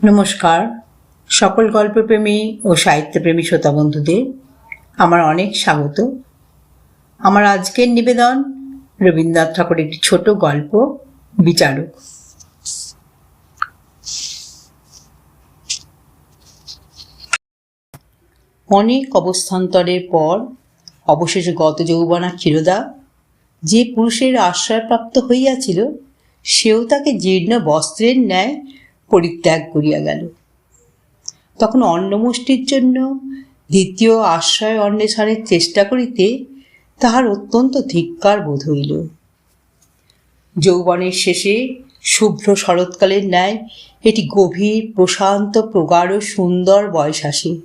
নমস্কার। সকল গল্পপ্রেমী ও সাহিত্যপ্রেমী শ্রোতা বন্ধুদের, আমার অনেক স্বাগত। আমার আজকের নিবেদন রবীন্দ্রনাথ ঠাকুর একটি ছোট গল্প, বিচারক। অনেক অবস্থান্তরের পর অবশেষে গত যৌবনা ক্ষীরদা যে পুরুষের আশ্রয়প্রাপ্ত হইয়াছিল, সেও তাকে জীর্ণ বস্ত্রের ন্যায় পরিত্যাগ করিয়া গেল। তখন অন্নমুষ্টির জন্য দ্বিতীয় আশ্রয় অন্বেষণের চেষ্টা করিতে তাহার অত্যন্ত ধিক্কার বোধ হইল। যৌবনের শেষে শুভ্র শরৎকালের ন্যায় এটি গভীর, প্রশান্ত, প্রগাঢ়, সুন্দর বয়স আসে,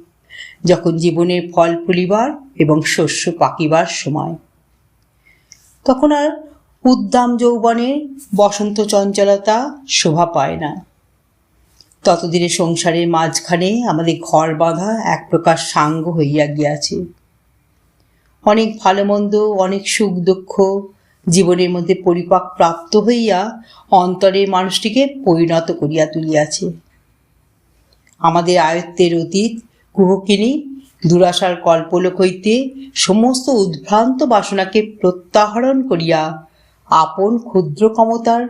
যখন জীবনের ফল ফুলিবার এবং শস্য পাকিবার সময়। তখন আর উদ্দাম যৌবনের বসন্ত চঞ্চলতা শোভা পায় না। ততদিনে সংসারের মাঝখানে আমাদের ঘর বাঁধা এক প্রকার সাঙ্গ হইয়া গিয়াছে। অনেক ভালো মন্দ অনেক সুখ দুঃখ জীবনের মধ্যে পরিপাক প্রাপ্ত হইয়া অন্তরের মানুষটিকে পরিণত করিয়া তুলিয়াছে। আমাদের আয়ত্তের অতীত কুহকিনী দুরাশার কল্পলোক হইতে সমস্ত উদ্ভ্রান্ত বাসনাকে প্রত্যাহরণ করিয়া আপন ক্ষুদ্র ক্ষমতার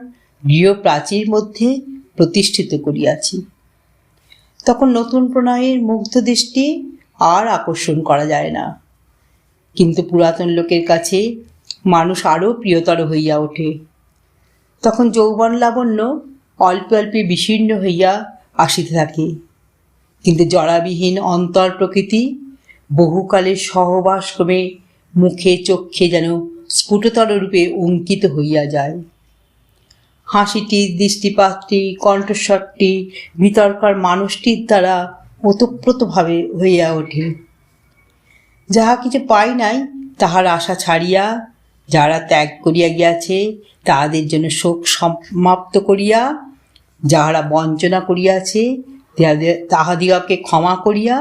গৃহ প্রাচীর মধ্যে প্রতিষ্ঠিত করিয়াছি। তখন নতুন প্রণয়ের মুগ্ধ দৃষ্টি আর আকর্ষণ করা যায় না। কিন্তু পুরাতন লোকের কাছে মানুষ আরও প্রিয়তর হইয়া ওঠে। তখন যৌবন লাবণ্য অল্প অল্পে বিশীর্ণ হইয়া আসিতে থাকে। কিন্তু জড়াবিহীন অন্তর প্রকৃতি বহুকালের সহবাসক্রমে মুখে চক্ষে যেন স্ফুটতর রূপে অঙ্কিত হইয়া যায়। হাসিটি, দৃষ্টিপাতটি, কণ্ঠস্বরটি, বিতর্কার মানুষটির দ্বারা ওতপ্রোতভাবে হইয়া ওঠে। যাহা কিছু পাই নাই, তাহার আশা ছাড়িয়া যারা ত্যাগ করিয়া গিয়াছে, তাহাদের জন্য শোক সমাপ্ত করিয়া, যাহারা বঞ্চনা করিয়াছে তাহাদিগকে ক্ষমা করিয়া,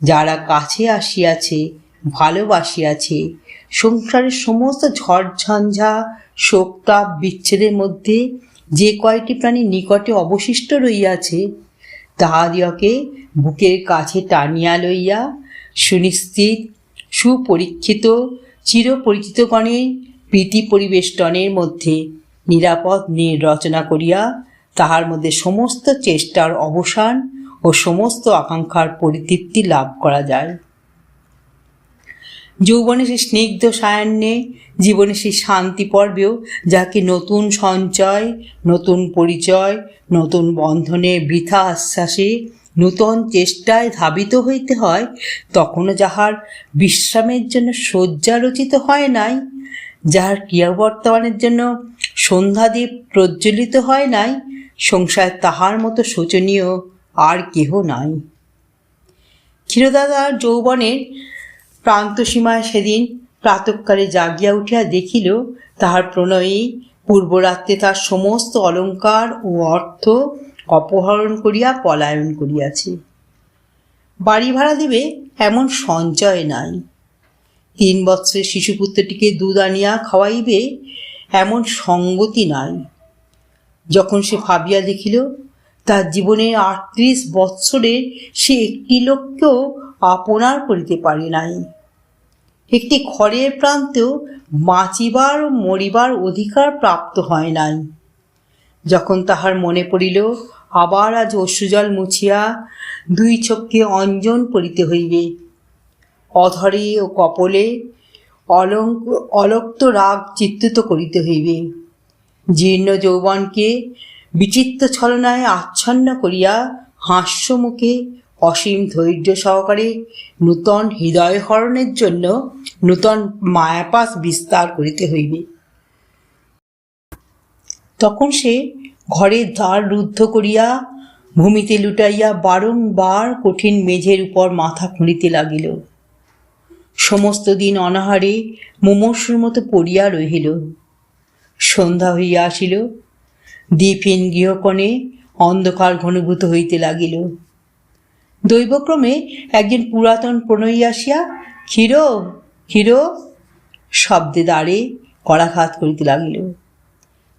যারা কাছে আসিয়াছে ভালোবাসিয়াছে সংসারের সমস্ত ঝড়ঝঞ্ঝা শোকতাপ বিচ্ছেদের মধ্যে যে কয়টি প্রাণী নিকটে অবশিষ্ট রইয়াছে, তাহাদিগকে বুকের কাছে টানিয়া লইয়া সুনিশ্চিত, সুপরীক্ষিত, চিরপরিচিতগণের প্রীতি পরিবেষ্টনের মধ্যে নিরাপদ নীড় রচনা করিয়া তাহার মধ্যে সমস্ত চেষ্টার অবসান ও সমস্ত আকাঙ্ক্ষার পরিতৃপ্তি লাভ করা যায়। যৌবনে সে স্নিগ্ধ সায়ান্নে জীবনে সেই শান্তি পর্বেও যাকে নতুন সঞ্চয়, নতুন পরিচয়, নতুন বন্ধনে বৃথা আশ্বাসে নূতন চেষ্টায় ধাবিত হইতে হয়, তখনও যাহার বিশ্রামের জন্য শয্যা রচিত হয় নাই, যাহার ক্রিয়াবর্তমানের জন্য সন্ধ্যাদ্বীপ প্রজ্বলিত হয় নাই, সংসার তাহার মতো শোচনীয় আর কেহ নাই। ক্ষীরদাদার যৌবনের প্রান্তসীমায় সেদিন প্রাতকালে জাগিয়া উঠিয়া দেখিল, তাহার প্রণয়ী পূর্বরাত্রে তার সমস্ত অলঙ্কার ও অর্থ অপহরণ করিয়া পলায়ন করিয়াছে। বাড়ি ভাড়া দিবে এমন সঞ্চয় নাই। তিন বৎসরের শিশুপুত্রটিকে দুধ আনিয়া খাওয়াইবে এমন সঙ্গতি নাই। যখন সে ভাবিয়া দেখিল, তার জীবনে আটত্রিশ বৎসরে সে একটি লোককেও আপনার করিতে পারে নাই। একটি ঘরের প্রান্তেও বাঁচিবার ও মরিবার অধিকার প্রাপ্ত হয় নাই। যখন তাহার মনে পড়িল, আবার আজ অশ্রুজল মুছিয়া দুই চোখকে অঞ্জন করিতে হইবে। অধরে ও কপলে অলঙ্ক, অলক্ত রাগ চিত্রিত করিতে হইবে। জীর্ণ যৌবনকে বিচিত্র ছলনায় আচ্ছন্ন করিয়া হাস্যমুখে অসীম ধৈর্য সহকারে নূতন হৃদয়হরণের জন্য নূতন মায়াপাস বিস্তার করিতে হইবে। তখন সে ঘরের দ্বার রুদ্ধ করিয়া ভূমিতে লুটাইয়া বারংবার কঠিন মেঝের উপর মাথা খুঁড়িতে লাগিল। সমস্ত দিন অনাহারে মুমূর্ষুর মতো পড়িয়া রহিল। সন্ধ্যা হইয়া আসিল। দ্বীপহীন গৃহকোণে অন্ধকার ঘনীভূত হইতে লাগিল। দৈবক্রমে একজন পুরাতন প্রণয়ী আসিয়া ক্ষীর ক্ষীর শব্দে দাঁড়ে করাঘাত করিতে লাগিল।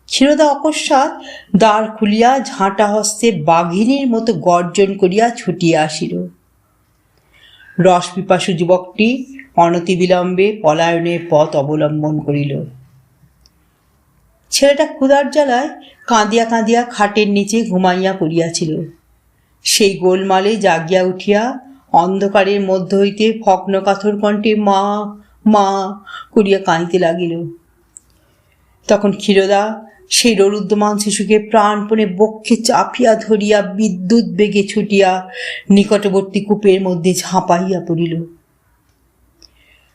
ক্ষীরদা অকস্মাৎ দ্বার খুলিয়া ঝাঁটা হস্তে বাঘিনীর মতো গর্জন করিয়া ছুটিয়া আসিল। রস পিপাসু যুবকটি অনতিবিলম্বে পলায়নের পথ অবলম্বন করিল। ছেলেটা ক্ষুধার জ্বালায় কাঁদিয়া কাঁদিয়া খাটের নিচে ঘুমাইয়া পড়িয়াছিল। সেই গোলমালে জাগিয়া উঠিয়া অন্ধকারের মধ্য হইতে ভগ্ন কাথর কণ্ঠে মা মা, করিয়া কাঁদিতে লাগিল। তখন ক্ষীরদা সেই ররুদ্যমান শিশুকে প্রাণপণে বক্ষে চাপিয়া ধরিয়া বিদ্যুৎ বেগে ছুটিয়া নিকটবর্তী কূপের মধ্যে ঝাঁপাইয়া পড়িল।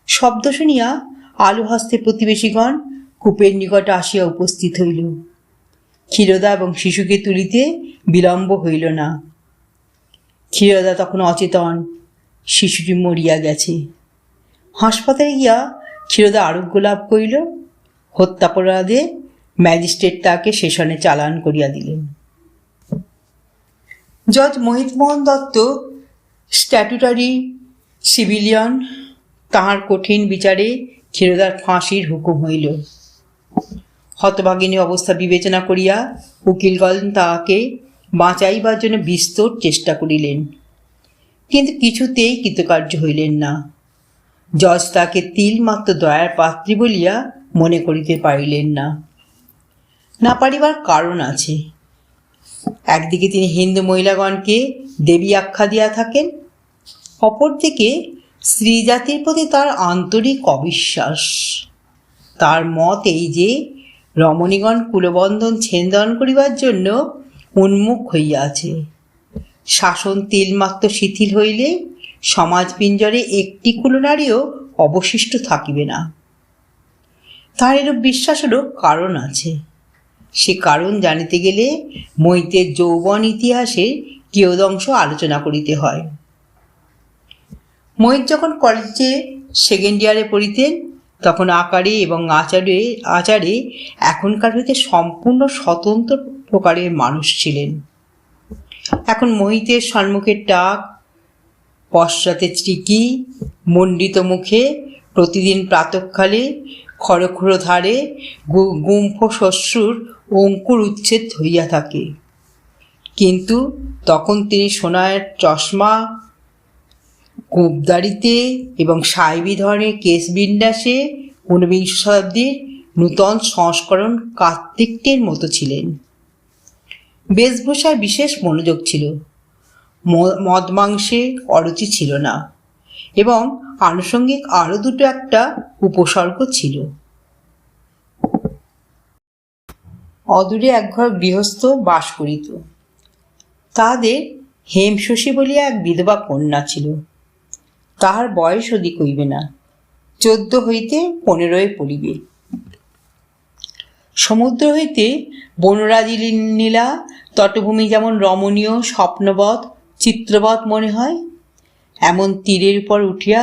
শব্দ শুনিয়া আলু হস্তে প্রতিবেশীগণ কূপের নিকট আসিয়া উপস্থিত হইল। ক্ষীরদা এবং শিশুকে তুলিতে বিলম্ব হইল না। ক্ষীরদা তখন অচেতন। শিশুটি মরিয়া গেছে। হাসপাতালে গিয়া ক্ষীরদা আরোগ্য লাভ করিল। হত্যাপরাধে ম্যাজিস্ট্রেট তাকে সেশনে চালান করিয়া দিলেন। জজ মোহিত মোহন দত্ত, স্ট্যাটুটারি সিভিলিয়ন, তাহার কঠিন বিচারে ক্ষীরদার ফাঁসির হুকুম হইল। হতভাগিনী অবস্থা বিবেচনা করিয়া উকিলগণ তাহাকে বাঁচাইবার জন্য বিস্তর চেষ্টা করিলেন। কিন্তু কিছুতেই কৃতকার্য হইলেন না। জজ তাকে তিলমাত্র দয়ার পাত্রী বলিয়া মনে করিতে পারিলেন না। না পারিবার কারণ আছে। একদিকে তিনি হিন্দু মহিলাগণকে দেবী আখ্যা দিয়া থাকেন, অপরদিকে স্ত্রী জাতির প্রতি তার আন্তরিক অবিশ্বাস। তার মত এই যে, রমণীগণ কুলবন্ধন ছেন্দন করিবার জন্য উন্মুখ হইয়াছে। শাসন তিলমাত্র শিথিল হইলে সমাজ পিঞ্জরে একটি কুলনারীও অবশিষ্ট থাকিবে না। তার এরূপ বিশ্বাসেরও কারণ আছে। সে কারণ জানিতে গেলে মৈতের যৌবন ইতিহাসের কিয়দংশ আলোচনা করিতে হয়। মহিত যখন কলেজে সেকেন্ড ইয়ারে পড়িতেন, তখন আকারে এবং আচারে আচারে এখনকার হইতে সম্পূর্ণ স্বতন্ত্র প্রকারের মানুষ ছিলেন। এখন মোহিতের সম্মুখের টাক পশ্চাতে চিকি মণ্ডিত মুখে, প্রতিদিন প্রাতকালে, খড়খড়ো ধারে গুম্ফ শস্যুর অঙ্কুর উচ্ছেদ হইয়া থাকে। কিন্তু তখন তিনি সোনার চশমা কূপদারিতে এবং সাইবি ধরনের কেশ বিন্যাসে ঊনবিংশ শতাব্দীর নূতন সংস্করণ কার্তিকটির মতো ছিলেন। বেশভূষায় বিশেষ মনোযোগ ছিল। মদ মাংসে অরুচি ছিল না এবং আনুষঙ্গিক আরও দুটো একটা উপসর্গ ছিল। অদূরে একঘর গৃহস্থ বাস করিত। তাহাদের হেমশশী বলিয়া এক বিধবা কন্যা ছিল। তাহার বয়স অধিক হইবে না। চোদ্দ হইতে পনেরোয় পড়িবে। সমুদ্র হইতে বনরাজি নীলা, তটভূমি যেমন রমণীয় স্বপ্নবধ চিত্রবৎ মনে হয়, এমন তীরের উপর উঠিয়া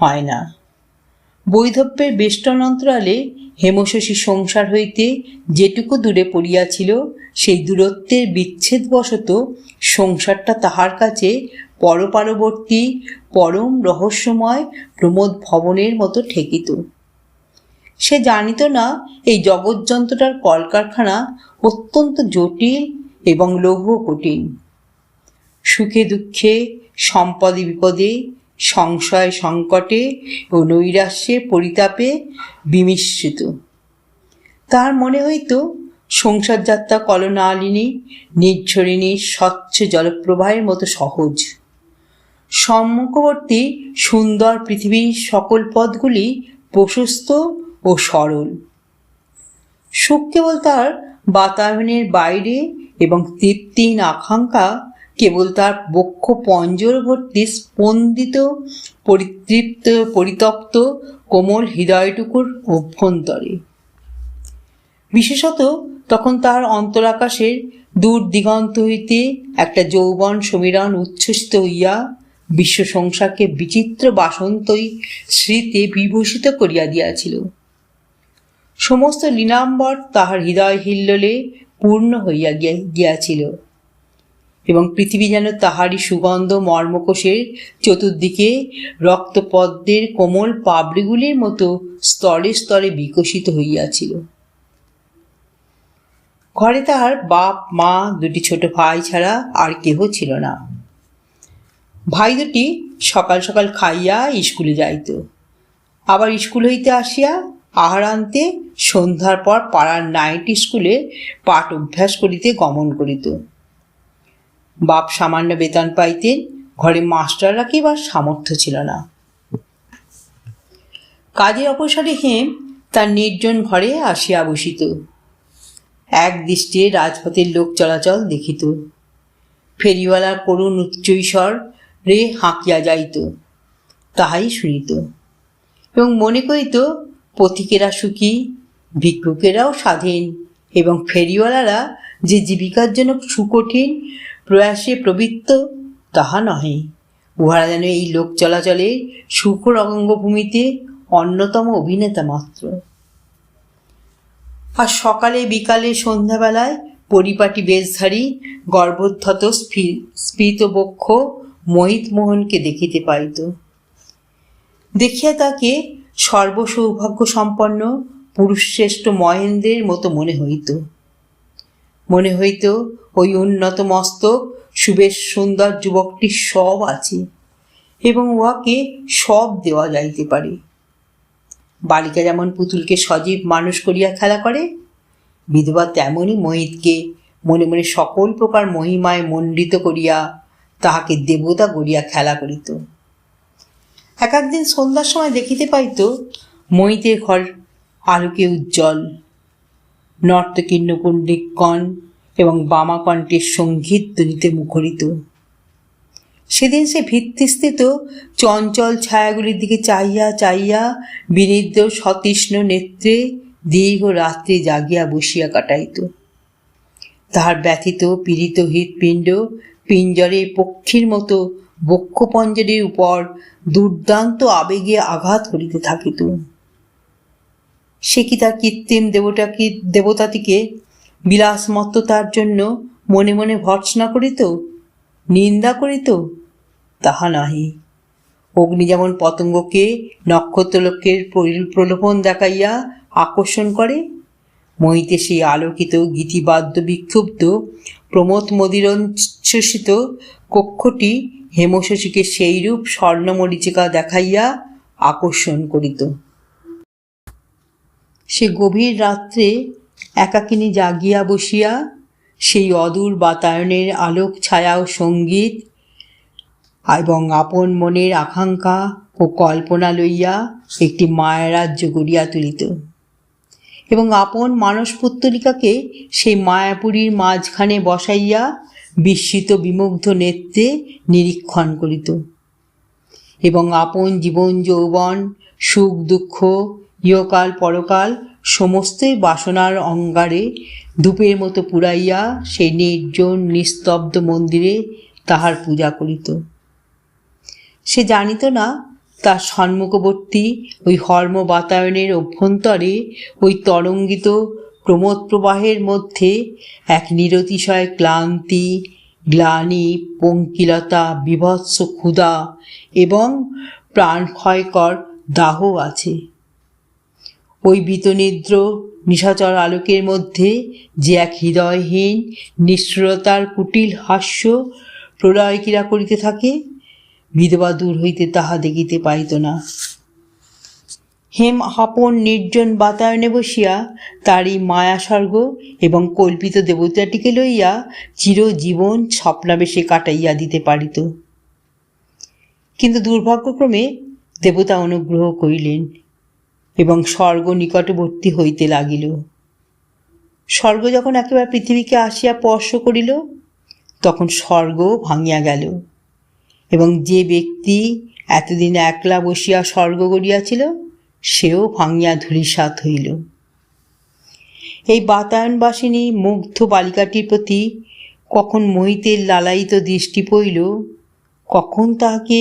হয় না। বৈধব্যের বেষ্টন অন্তরালে হেমশশী সংসার হইতে যেটুকু দূরে পড়িয়াছিল, সেই দূরত্বের বিচ্ছেদবশত সংসারটা তাহার কাছে পরপারবর্তী, পরম রহস্যময় প্রমোদ ভবনের মতো ঠেকিত। সে জানিত না, এই জগৎযন্ত্রটার কলকারখানা অত্যন্ত জটিল এবং লৌহ কঠিন। সুখে দুঃখে, সম্পদে বিপদে, সংশয় সংকটে ও নৈরাশ্যে পরিতাপে বিমিশ্রিত। তার মনে হইত সংসার যাত্রা কলনালিনী, নির্ঝরিণী, স্বচ্ছ জলপ্রবাহের মতো সহজ। সম্মুখবর্তী সুন্দর পৃথিবীর সকল পথগুলি প্রশস্ত ও সরল। সুখ কেবল তার বাতায়নের বাইরে এবং তৃপ্তিহীন আকাঙ্ক্ষা কেবল তার বক্ষ পঞ্জরবর্তী স্পন্দিত, পরিতৃপ্ত পরিতপ্ত কোমল হৃদয়টুকুর অভ্যন্তরে। বিশেষত তখন তার অন্তরাকাশের দূর দিগন্ত হইতে একটা যৌবন সমীরণ উচ্ছ্বসিত হইয়া বিশ্ব সংসারকে বিচিত্র বাসন্তই স্মৃতি বিভূষিত করিয়া দিয়াছিল। সমস্ত লীনাম্বর তাহার হৃদয় হিল্লোলে পূর্ণ হইয়া গিয়া- গিয়াছিল। এবং পৃথিবী যেন তাহারই সুগন্ধ মর্মকোষের চতুর্দিকে রক্তপদ্মের কোমল পাবড়িগুলির মতো স্তরে স্তরে বিকশিত হইয়াছিল। ঘরে তাহার বাপ, মা, দুটি ছোট ভাই ছাড়া আর কেহ ছিল না। ভাই দুটি সকাল সকাল খাইয়া স্কুলে যাইত। আবার স্কুল হইতে আসিয়া আহার আনতে সন্ধ্যার পর পাড়ার নাইট স্কুলে পাঠ অভ্যাস করিতে গমন করিত। বাপ সামান্য বেতন পাইতেন, ঘরে মাস্টাররা কি বা সামর্থ্য ছিল না। কাজের অবসরে হেম তার নির্জন ঘরে আসিয়া বসিত। এক দৃষ্টিতে রাজপথের লোক চলাচল দেখিত। ফেরিওয়ালার করুণ উচ্চৈস্বর রে হাঁকিয়া যাইত, তাহাই শুনিত এবং মনে করিত পথিকেরা সুখী, ভিক্ষুকেরাও স্বাধীন এবং ফেরিওয়ালারা যে জীবিকার জন্য সুকঠিন, প্রয়াসে প্রবৃত্ত, তাহা নহে। উহারা যেন এই লোক চলাচলে সুখ রঙ্গভূমিতে অন্যতম অভিনেতা মাত্র। আর সকালে, বিকালে, সন্ধ্যাবেলায় পরিপাটি বেশধারী গর্ভোদ্ধত স্ফীতবক্ষ মোহিত মোহনকে দেখিতে পাইত। দেখিয়া তাকে সর্বসৌভাগ্য সম্পন্ন পুরুষশ্রেষ্ঠ মহেন্দ্রের মতো মনে হইত। মনে হইত ওই উন্নত মস্তক, সুবেশ সুন্দর যুবকটির সব আছে এবং উহাকে সব দেওয়া যাইতে পারে। বালিকা যেমন পুতুলকে সজীব মানুষ করিয়া খেলা করে, বিধবা তেমনই মোহিতকে মনে মনে সকল প্রকার মহিমায় মণ্ডিত করিয়া তাহাকে দেবতা গড়িয়া খেলা করিত। এক একদিন সন্ধ্যার সময় দেখিতে পাইত মহিতের ঘর আলোকে উজ্জ্বল। নর্তকীর্ণ পুণ্ডিকগণ এবং বামাকণ্ঠের সংগীত ধ্বনিতে মুখরিত। সেদিন সে ভিত্তিস্থিত চঞ্চল ছায়াগুলির দিকে চাইয়া চাইয়া বিনিদ্র সতৃষ্ণ নেত্রে দীর্ঘ রাত্রি জাগিয়া বসিয়া কাটাইত। তাহার ব্যথিত, পীড়িত হৃৎপিণ্ড পিঞ্জরে পক্ষীর মতো বক্ষপঞ্জরের উপর দুর্দান্ত আবেগে আঘাত করিতে থাকিত। সে কি তার কৃত্রিম দেবতাকে দেবতাটিকে বিলাসমত্ততার জন্য মনে মনে ভর্সনা করিত, নিন্দা করিত? তাহা নাহি। অগ্নি যেমন পতঙ্গকে নক্ষত্রলোকের প্রলোভন দেখাইয়া আকর্ষণ করে মহিতে সেই আলোকিত গীতিবাদ্য বিক্ষুব্ধ প্রমোদ মদিরঞ্চসিত কক্ষটি হেমশশীকে সেইরূপ স্বর্ণমরিচিকা দেখাইয়া আকর্ষণ করিত। সে গভীর রাত্রে একাকিনী জাগিয়া বসিয়া সেই অদূর বাতায়নের আলোক, ছায়া ও সংগীত এবং আপন মনের আকাঙ্ক্ষা ও কল্পনা লইয়া একটি মায়ারাজ্য গড়িয়া তুলিত এবং আপন মানস পুত্তলিকাকে সেই মায়াপুরীর মাঝখানে বসাইয়া বিস্মিত বিমুগ্ধ নেত্রে নিরীক্ষণ করিত। এবং আপন জীবন যৌবন, সুখ, দুঃখ, ইহকাল, পরকাল সমস্তই বাসনার অঙ্গারে ধূপের মতো পুড়াইয়া সেই নির্জন, নিস্তব্ধ মন্দিরে তাহার পূজা করিত। সে জানিত না, তার সম্মুখবর্তী ওই হর্ম বাতায়নের অভ্যন্তরে ওই তরঙ্গিত প্রমোদ প্রবাহের মধ্যে এক নিরতিশয় ক্লান্তি, গ্লানি, পঙ্কিলতা, বিভৎস ক্ষুধা এবং প্রাণক্ষয়কর দাহ আছে। ওই বিতনিদ্র, নিশাচর আলোকের মধ্যে যে এক হৃদয়হীন, নিষ্ঠুরতার কুটিল হাস্য প্রলয় ক্রীড়া করিতে থাকে, বিধবা দূর হইতে তাহা দেখিতে পাইত না। হেম আপন নির্জন বাতায়নে বসিয়া তারই এই মায়াস্বর্গ এবং কল্পিত দেবতাটিকে লইয়া চিরজীবন স্বপ্নাবেশে কাটাইয়া দিতে পারিত। কিন্তু দুর্ভাগ্যক্রমে দেবতা অনুগ্রহ করিলেন এবং স্বর্গ নিকটবর্তী হইতে লাগিল। স্বর্গ যখন একেবারে পৃথিবীকে আসিয়া স্পর্শ করিল, তখন স্বর্গ ভাঙিয়া গেল এবং যে ব্যক্তি এতদিন একলা বসিয়া স্বর্গ গড়িয়াছিল সেও ভাঙিয়া ধূলিসাৎ হইল। এই বাতায়নবাসিনী মুগ্ধ বালিকাটির প্রতি কখন মোহিতের লালায়িত দৃষ্টি পড়িল, কখন তাহাকে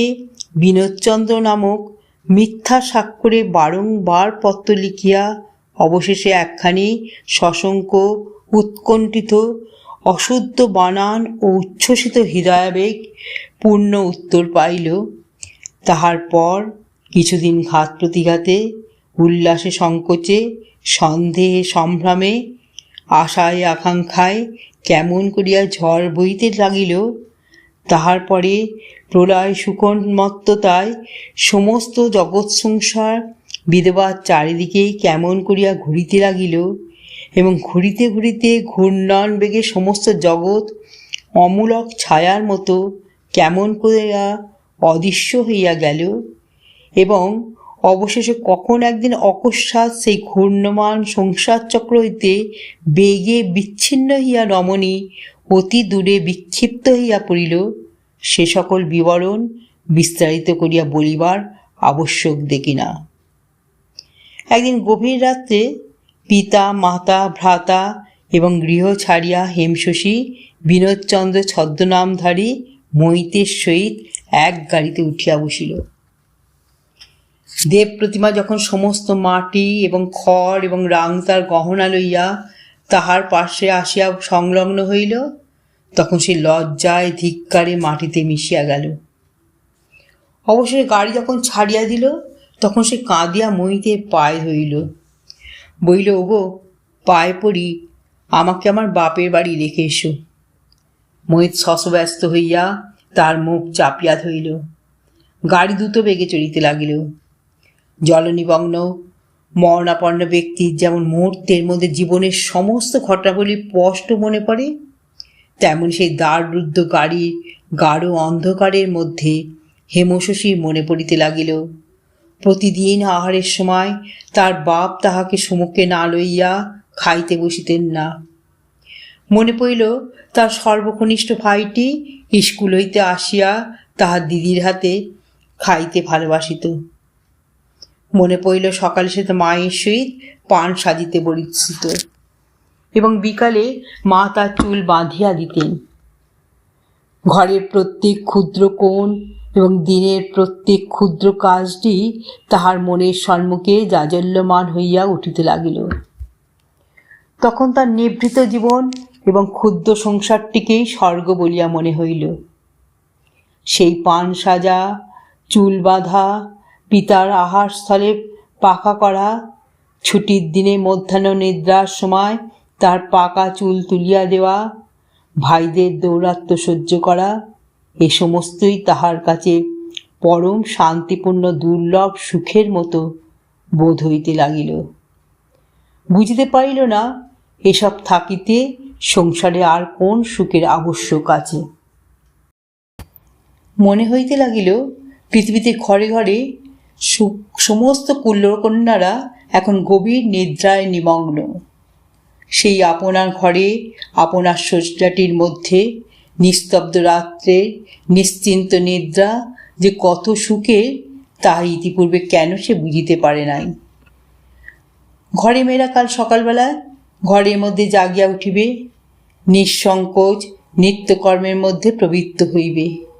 বিনোদচন্দ্র নামক মিথ্যা স্বাক্ষরে বারংবার পত্র লিখিয়া অবশেষে একখানি সশঙ্ক উৎকণ্ঠিত অশুদ্ধ বানান ও উচ্ছ্বসিত হৃদয়াবেগ পূর্ণ উত্তর পাইল। তাহার পর কিছুদিন ঘাত প্রতিঘাতে, উল্লাসে সংকোচে, সন্দেহে সম্ভ্রমে, আশায় আকাঙ্ক্ষায় কেমন করিয়া ঝড় বইতে লাগিল, তাহার পরে প্রলয় সুকন্মত্ততায় সমস্ত জগৎ সংসার বিধবার চারিদিকে কেমন করিয়া ঘুরিতে লাগিল এবং ঘুরিতে ঘুরিতে ঘূর্ণন বেগে সমস্ত জগৎ অমূলক ছায়ার মতো কেমন করিয়া অদৃশ্য হইয়া গেল। এবং অবশেষে কখন একদিন অকস্মাৎ সেই ঘূর্ণমান সংসার চক্র হইতে বেগে বিচ্ছিন্ন হইয়া রমণী অতি দূরে বিক্ষিপ্ত হইয়া পড়িল, সে সকল বিবরণ বিস্তারিত করিয়া বলিবার আবশ্যক দেখি না। একদিন গভীর রাত্রে পিতা, মাতা, ভ্রাতা এবং গৃহ ছাড়িয়া হেমশশী, বিনোদচন্দ্র ছদ্মনামধারী মৈতের সহিত এক গাড়িতে উঠিয়া বসিল। দেব প্রতিমা যখন সমস্ত মাটি এবং খড় এবং রাংতার গহনা লইয়া তাহার পাশে আসিয়া সংলগ্ন হইল, তখন সে লজ্জায় ধিক্কারে মাটিতে মিশিয়া গেল। অবশেষে গাড়ি যখন ছাড়িয়া দিল, তখন সে কাঁদিয়া মইতে পায়ে ধরিল। বইল ওগো, পায়ে পড়ি, আমাকে আমার বাপের বাড়ি রেখে এসো। মহিত শশব্যস্ত হইয়া তার মুখ চাপিয়া ধরিল। গাড়ি দ্রুত বেগে চলিতে লাগিল। জলনিমগ্ন, মরণাপন্ন ব্যক্তির যেমন মুহূর্তের মধ্যে জীবনের সমস্ত ঘটনাবলী স্পষ্ট মনে পড়ে, তেমন সেই দ্বাররুদ্ধ গাড়ির গাঢ় অন্ধকারের মধ্যে হেমশশীর মনে পড়িতে লাগিল। প্রতিদিন আহারের সময় তার বাপ তাহাকে সমুখে না লইয়া খাইতে বসিতেন না। মনে পড়িল, তার সর্বকনিষ্ঠ ভাইটি স্কুল হইতে আসিয়া তাহার দিদির হাতে খাইতে ভালোবাসিত। মনে পড়িল সকালে সে তো মায়ের সহিত পান সাজিতে বলিত এবং বিকালে মা তার চুল বাঁধিয়া দিতেন। ঘরের প্রত্যেক ক্ষুদ্র কোণ এবং দিনের প্রত্যেক ক্ষুদ্র কাজটি তাহার মনের সম্মুখে জাজল্যমান হইয়া উঠিতে লাগিল। তখন তার নিভৃত জীবন এবং ক্ষুদ্র সংসারটিকেই স্বর্গ বলিয়া মনে হইল। সেই পান সাজা, চুল বাঁধা পিতার আহারস্থলে পাকা করা, ছুটির দিনে মধ্যাহ্ন নিদ্রার সময় তার পাকা চুল তুলিয়া দেওয়া, ভাইদের দৌরাত্ম সহ্য করা, এ সমস্তই তাহার কাছে পরম শান্তিপূর্ণ দুর্লভ সুখের মতো বোধ হইতে লাগিল। বুঝিতে পারিল না, এসব থাকিতে সংসারে আর কোন সুখের আবশ্যক আছে। মনে হইতে লাগিল, পৃথিবীতে ঘরে ঘরে সমস্ত কুল্লকন্যারা এখন গভীর নিদ্রায় নিমগ্ন। সেই আপনার ঘরে, আপনার শয্যাটির মধ্যে নিস্তব্ধ রাত্রে নিশ্চিন্ত নিদ্রা যে কত সুখের তাহা ইতিপূর্বে কেন সে বুঝিতে পারে নাই। ঘরে মেয়েরা কাল সকালবেলা ঘরের মধ্যে জাগিয়া উঠিবে, নিঃসংকোচ নিত্যকর্মের মধ্যে প্রবৃত্ত হইবে।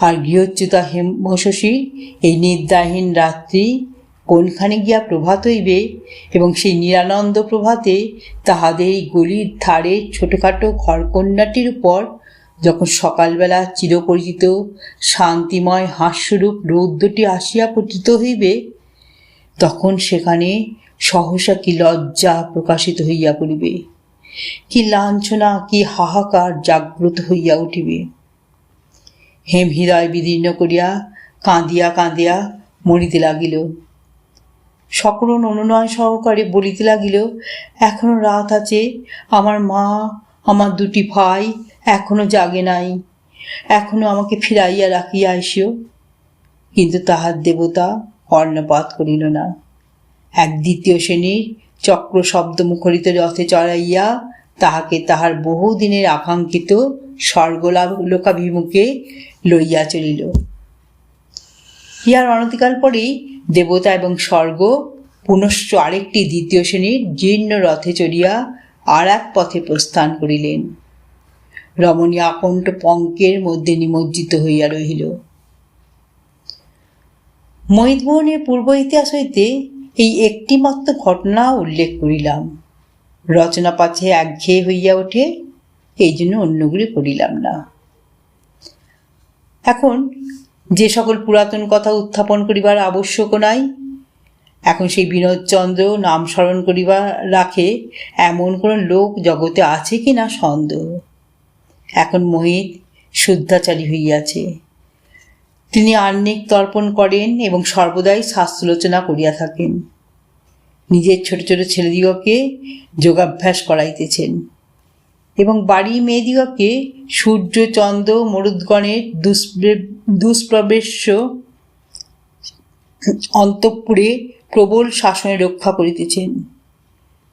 আর গৃহচ্যুতা হেমশশীর এই নিদ্রাহীন রাত্রি কোনখানে গিয়া প্রভাত হইবে এবং সেই নিরানন্দ প্রভাতে তাহাদের এই গলির ধারে ছোটোখাটো ঘরকন্যাটির উপর যখন সকালবেলা চিরপরিচিত শান্তিময় হাস্যরূপ রৌদ্রটি আসিয়া পতিত হইবে, তখন সেখানে সহসা কি লজ্জা প্রকাশিত হইয়া পড়িবে, কি লাঞ্ছনা, কি হাহাকার জাগ্রত হইয়া উঠিবে। হেম হৃদয় বিদীর্ণ করিয়া কাঁদিয়া কাঁদিয়া মরিতে লাগিল। সকরুণ অনুনয় সহকারে বলিতে লাগিল, এখনও রাত আছে, আমার মা, আমার দুটি ভাই এখনও জাগে নাই, এখনও আমাকে ফিরাইয়া রাখিয়া আইসিও কিন্তু তাহার দেবতা কর্ণপাত করিল না। এক দ্বিতীয় শ্রেণির চক্র শব্দ মুখরিত রথে চড়াইয়া তাহাকে তাহার বহুদিনের আকাঙ্ক্ষিত স্বর্গলাভ লোকাভিমুখে লইয়া চলিল। ইহার অনতিকাল পরেই দেবতা এবং স্বর্গ, পুনশ্চ আরেকটি দ্বিতীয় শ্রেণির জীর্ণ রথে চড়িয়া আর এক পথে প্রস্থান করিলেন। রমণী আকণ্ঠ পঙ্কের মধ্যে নিমজ্জিত হইয়া রহিল। মহিতমোহনের পূর্ব ইতিহাস হইতে এই একটিমাত্র ঘটনা উল্লেখ করিলাম। রচনা পাছে একঘেয়ে হইয়া ওঠে, এই জন্য অন্যগুলি করিলাম না। এখন যে সকল পুরাতন কথা উত্থাপন করিবার আবশ্যক নাই, এখন সেই বিনোদচন্দ্র নাম স্মরণ করিবা রাখে এমন কোনো লোক জগতে আছে কি না সন্দেহ? এখন মোহিত শুদ্ধাচারী হইয়াছে। তিনি আহ্নিক তর্পণ করেন এবং সর্বদাই শাস্ত্রলোচনা করিয়া থাকেন। নিজের ছোট ছোট ছেলেদিগকে যোগাভ্যাস করাইতেছেন। এবং বাড়ি মেয়েদিগকে সূর্য, চন্দ্র, মরুদ্গণের দুষ্প্রে- দুষ্প্রবেশ্য অন্তঃপুরে প্রবল শাসনে রক্ষা করিতেছেন।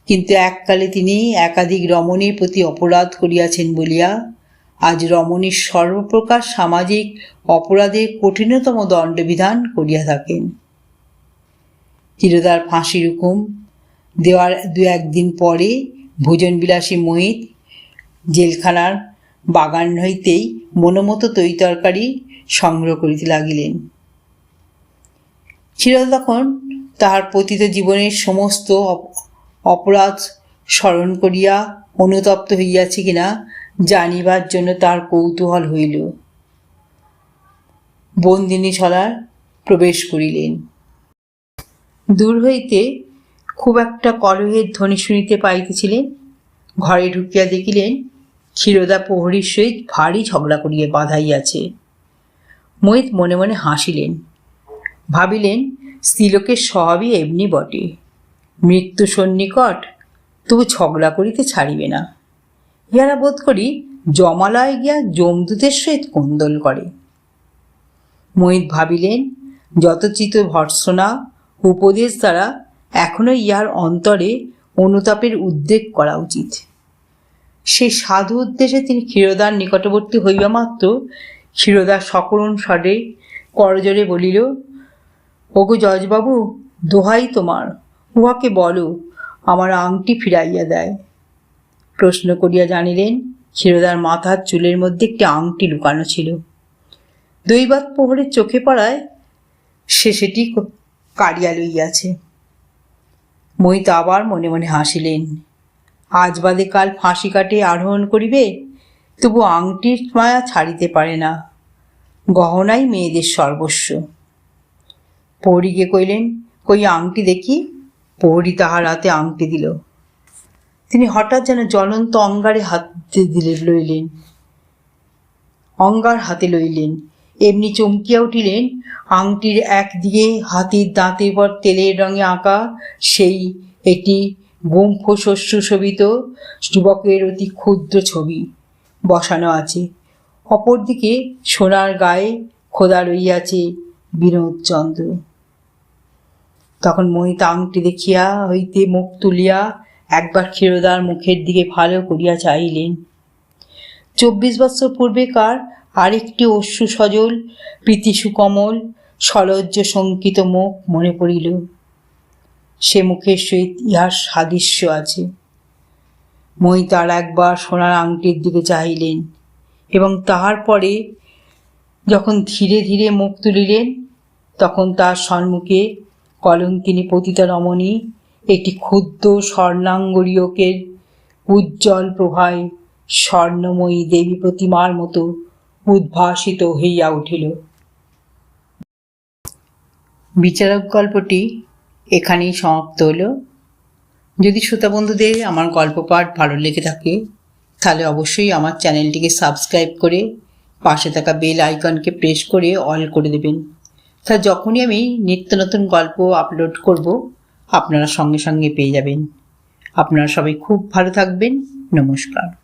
কিন্তু এককালে তিনি একাধিক রমণীর প্রতি অপরাধ করিয়াছেন বলিয়া আজ রমণীর সর্বপ্রকার সামাজিক অপরাধের কঠিনতম দণ্ডবিধান করিয়া থাকেন। চিরদার ফাঁসির হুকুম দেওয়ার দু একদিন পরে ভোজনবিলাসী মোহিত জেলখানার বাগান হইতেই মনোমতো তৈতরকারি সংগ্রহ করিতে লাগিলেন। চিরল তখন তাহার পতিত জীবনের সমস্ত অপ- অপরাধ স্মরণ করিয়া অনুতপ্ত হইয়াছে কিনা জানিবার জন্য তার কৌতূহল হইল। বন্দিনী ছলার প্রবেশ করিলেন। দূর হইতে খুব একটা কলহের ধ্বনি শুনিতে পাইতেছিলেন। ঘরে ঢুকিয়া দেখিলেন ক্ষীরোদা প্রহরীর সহিত ভারী ঝগড়া করিয়া বাঁধাইয়াছে। মোহিত মনে মনে হাসিলেন। ভাবিলেন, স্ত্রীলোকের স্বভাবই এমনি বটে। মৃত্যু সন্নিকট তবু ঝগড়া করিতে ছাড়িবে না। ইহারা বোধ করি জমালয়ে গিয়া যমদূতের সহিত কোন্দল করে। মোহিত ভাবিলেন, যতচিত ভর্সনা, উপদেশ দ্বারা এখনও ইহার অন্তরে অনুতাপের উদ্বেগ করা উচিত। সেই সাধু উদ্দেশ্যে তিনি ক্ষীরোদার নিকটবর্তী হইবা মাত্র। ক্ষীরোদার সকরুণ স্বরে করজোরে বলিল, ওগো জজবাবু, দোহাই তোমার। উহাকে বলো, আমার আংটি ফিরাইয়া দেয়। প্রশ্ন করিয়া জানিলেন, ক্ষীরোদার মাথার চুলের মধ্যে একটি আংটি লুকানো ছিল। দৈবাত প্রহরের চোখে পড়ায় সে সেটি কাড়িয়া লইয়াছে। মোহিত আবার মনে মনে হাসিলেন আজ বাদে কাল ফাঁসি কাটে আরোহণ করিবে, তবু আংটির মায়া ছাড়িতে পারে না। গহনাই মেয়েদের সর্বস্ব। পৌরীকে কইলেন, কই আংটি দেখি? পৌরী তাহার হাতে আংটি দিল। তিনি হঠাৎ যেন জ্বলন্ত অঙ্গারে হাতে দিলে, লইলেন। অঙ্গার হাতে লইলেন। এমনি চমকিয়া উঠিলেন, আংটির একদিকে হাতির দাঁতের পর তেলের রঙে আঁকা, সেই একটি গুম্ফ শস্য শোভিত যুবকের অতি ক্ষুদ্র ছবি। বসানো আছে। অপরদিকে সোনার গায়ে খোদা রইয়াছে বিনোদচন্দ্র তখন মোহিত আংটি দেখিয়া হইতে মুখ তুলিয়া একবার ক্ষীরোদার মুখের দিকে ভালো করিয়া চাইলেন চব্বিশ বৎসর পূর্বেকার আরেকটি অশ্রু সজল প্রীতি সুকমল সলজ্জ শঙ্কিত মুখ মনে পড়িল। সে মুখের সহিত ইহার সাদৃশ্য আছে। মই তার একবার সোনার আংটির দিকে চাহিলেন এবং তাহার পরে যখন ধীরে ধীরে মুখ তুলিলেন, তখন তার সম্মুখে কলঙ্কিনী পতিতা রমণী একটি ক্ষুদ্র স্বর্ণাঙ্গরীয়কের উজ্জ্বল প্রভায় স্বর্ণময়ী দেবী প্রতিমার মতো উদ্ভাসিত হইয়া উঠিল। বিচারক গল্পটি এখানেই সমাপ্ত হলো। যদি শ্রোতা বন্ধুদের আমার গল্প পাঠ ভালো লেগে থাকে, তাহলে অবশ্যই আমার চ্যানেলটিকে সাবস্ক্রাইব করে পাশে থাকা বেল আইকনকে প্রেস করে অল করে দেবেন। তা যখনই আমি নিত্য নতুন গল্প আপলোড করব, আপনারা সঙ্গে সঙ্গে পেয়ে যাবেন। আপনারা সবাই খুব ভালো থাকবেন। নমস্কার।